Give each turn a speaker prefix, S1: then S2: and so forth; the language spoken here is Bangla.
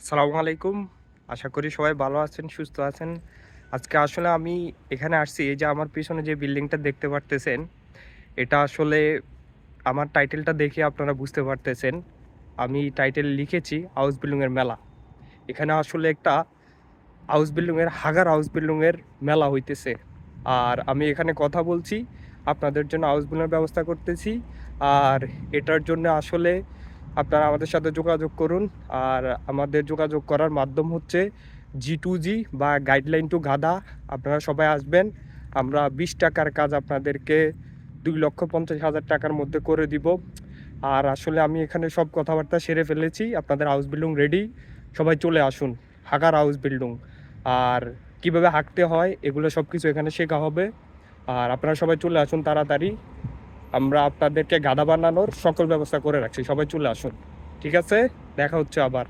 S1: আসসালামু আলাইকুম। আশা করি সবাই ভালো আছেন, সুস্থ আছেন। আজকে আসলে আমি এখানে আসছি যে আমার পিছনে যে বিল্ডিংটা দেখতে পারতেছেন, এটা আসলে আমার টাইটেলটা দেখে আপনারা বুঝতে পারতেছেন। আমি টাইটেল লিখেছি, হাউস বিল্ডিংয়ের মেলা। এখানে আসলে একটা হাউস বিল্ডিংয়ের, হাগার হাউস বিল্ডিংয়ের মেলা হইতেছে। আর আমি এখানে কথা বলছি, আপনাদের জন্য হাউস বিল্ডিংয়ের ব্যবস্থা করতেছি। আর এটার জন্য আসলে আপনারা আমাদের সাথে যোগাযোগ করুন। আর আমাদের যোগাযোগ করার মাধ্যম হচ্ছে জি টু জি বা গাইডলাইন টু গাদা আপনারা সবাই আসবেন। আমরা বিশ টাকার কাজ আপনাদেরকে দুই লক্ষ পঞ্চাশ হাজার টাকার মধ্যে করে দিব। আর আসলে আমি এখানে সব কথাবার্তা সেরে ফেলেছি। আপনাদের হাউস বিল্ডিং রেডি সবাই চলে আসুন। হাগার হাউস বিল্ডিং আর কীভাবে হাঁকতে হয়, এগুলো সব কিছু এখানে শেখা হবে। আর আপনারা সবাই চলে আসুন তাড়াতাড়ি। আমরা আপনাদেরকে গাদা বানানোর সকল ব্যবস্থা করে রাখছি। সবাই চলে আসুন। ঠিক আছে? দেখা হচ্ছে আবার।